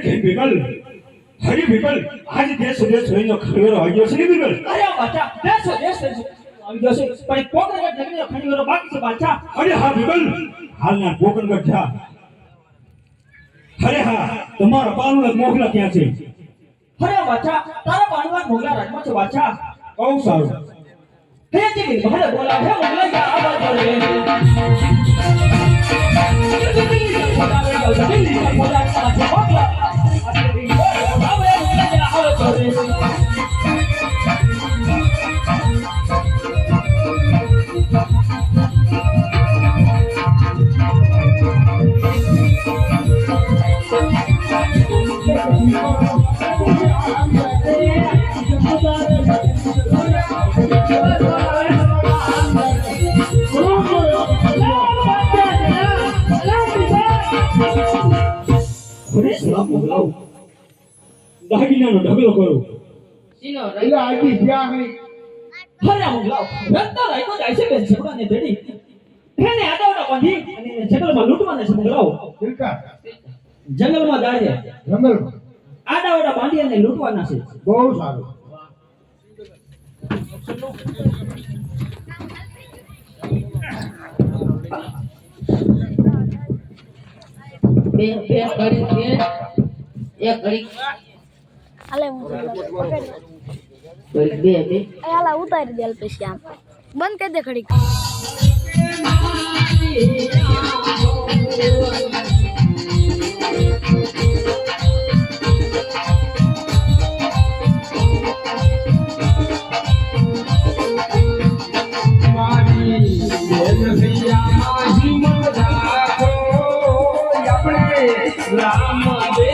કે વિકલ હરી વિકલ આજ દેશ દેશ હોઈનો ખરેરો આવ્યો છે વિકલ અરે બાચા દેશ દેશ આવી ગયો છે પણ કોકરગઢ નગરીનો ખંડીવરો બાકી છે બાચા અરે હા વિકલ હાલના કોકણગઢ જા અરે હા તમારા પાલુના મોકલા ક્યાં છે અરે બાચા તારા પાણવા મોગલા રાજમાં છે બાચા બહુ સારું હે જી ભલે બોલા હે મોગલા યા આવાજ Por isso. દાગીનાનો ઢગલો કરો. એટલે આજી જ્યાં આગળ હરે મોગલા રત્તા રાઈકો જાય છે બેન છોકરાને તેડી એને આડાવડા બાંધી અને એને જંગલમાં લૂંટવાના છે મોગલાઓ જંગલમાં જાય જંગલ આડાવડા બાંધી અને લૂંટવાના છે. બહુ સારું. બે બે ઘડી એક ઘડી હાલે હું બે બે હાલા ઉતારી દે પછી આમ બંધ કરી દે ખડી રામ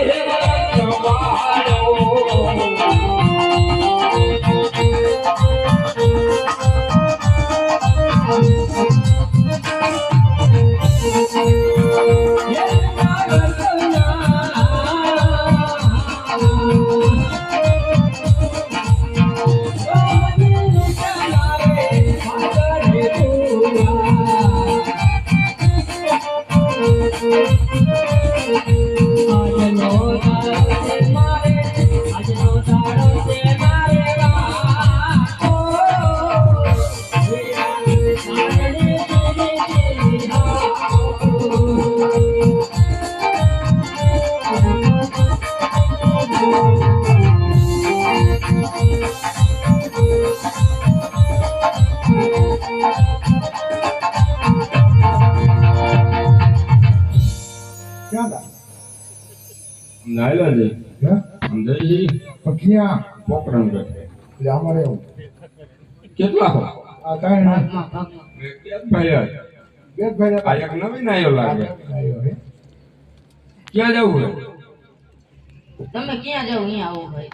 નાયલા છે. જઈ છે? ક્યાં પોકરણ ગઢ એટલે અમારે એવું કેટલા? હો આ કાંઈ ના. ભાઈ બે ભાઈ આ એક નવીન આવ્યો લાગે. ક્યાં જવું તમે ક્યાં જાવ અહીંયા આવો ભાઈ.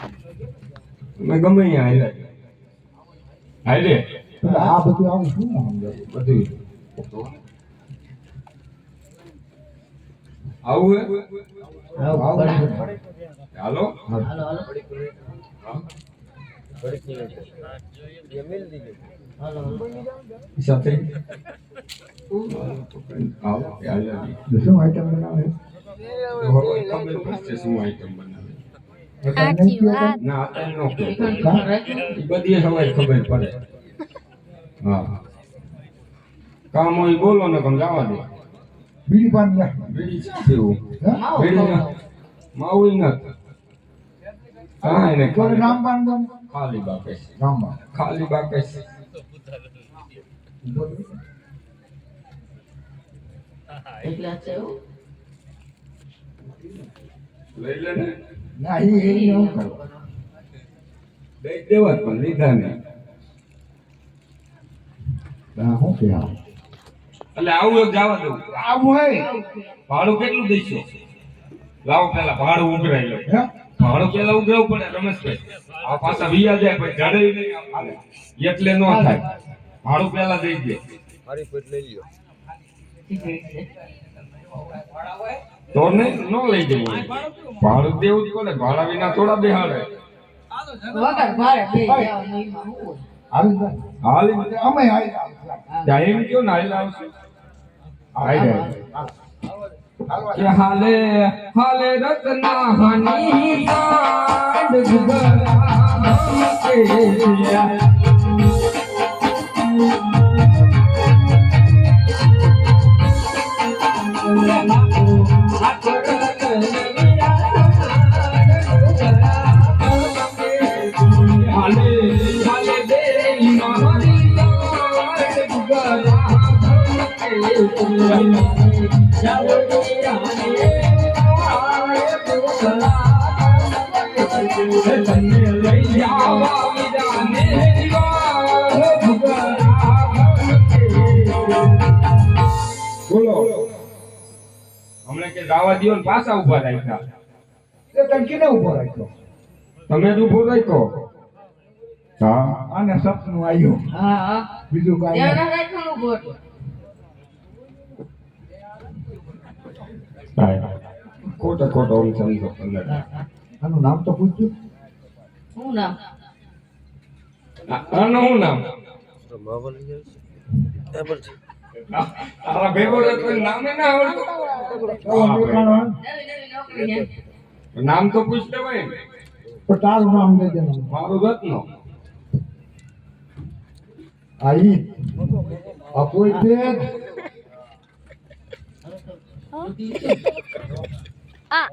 તમે ગમે અહીંયા હાલે એટલે આ બધું આવું શું ના સમજાય? બધું. આવું હે? હાલો? હાલો હાલો. શું આઈટમ બનાવે? શું આઈટમ બનાવે? વાત. ના અત્યારે નો બધી સવારે ખબર પડે. હા કામ હોય બોલો ને કમ જવા દે. બીડી ના માવું ન કાંઈ ને તો રામ પાન દમ ખાલી બાપે રામ ખાલી બાપે એકલા છે એવું? લઈ લે ને. ના એ એ એવું કરો. દઈ દેવા પણ લીધા ને. ના હું કે આ? એટલે આવું એક જવા દઉં. આવું હોય ભાડું કેટલું દઈશો? લાવો પેલા ભાડું ઉઘરાઈ લો. ભાડું પેલા ઉઘરાવું પડે રમેશભાઈ. આ પાછા વિયા જાય પણ જડે નહીં એટલે નો થાય. ભાડું પેલા દઈ દે. તો નહીં નો લઈ જવું ભાડું દેવું જ કોને ભાડા વિના થોડા બેહાડે. વગર ભાડે? આવી જાય હાલી અમે ટાઈમ કયો ને હાલ આવશે હાલ હાલે. રત્ના હાની કાંડ બોલો. હમણાં કે દાવા દિયો ને પાછા ઊભા રાખ્યા. એટલે તમે કેને ઊભો રાખ્યો? તમે જ ઊભો રાખ્યો? હા. અને સપનું આવ્યું હા હા. બીજું કાંઈ ના ખોટો ખોટો ઓમ સમજો આનું નામ તો પૂછ્યું શું નામ? આનું શું નામ? તારા ભેગો ના આવડતું. નામ તો પૂછ ભાઈ. પણ તો તારું નામ દે દેવાનું મારું રત્નો આ કોઈ છે આ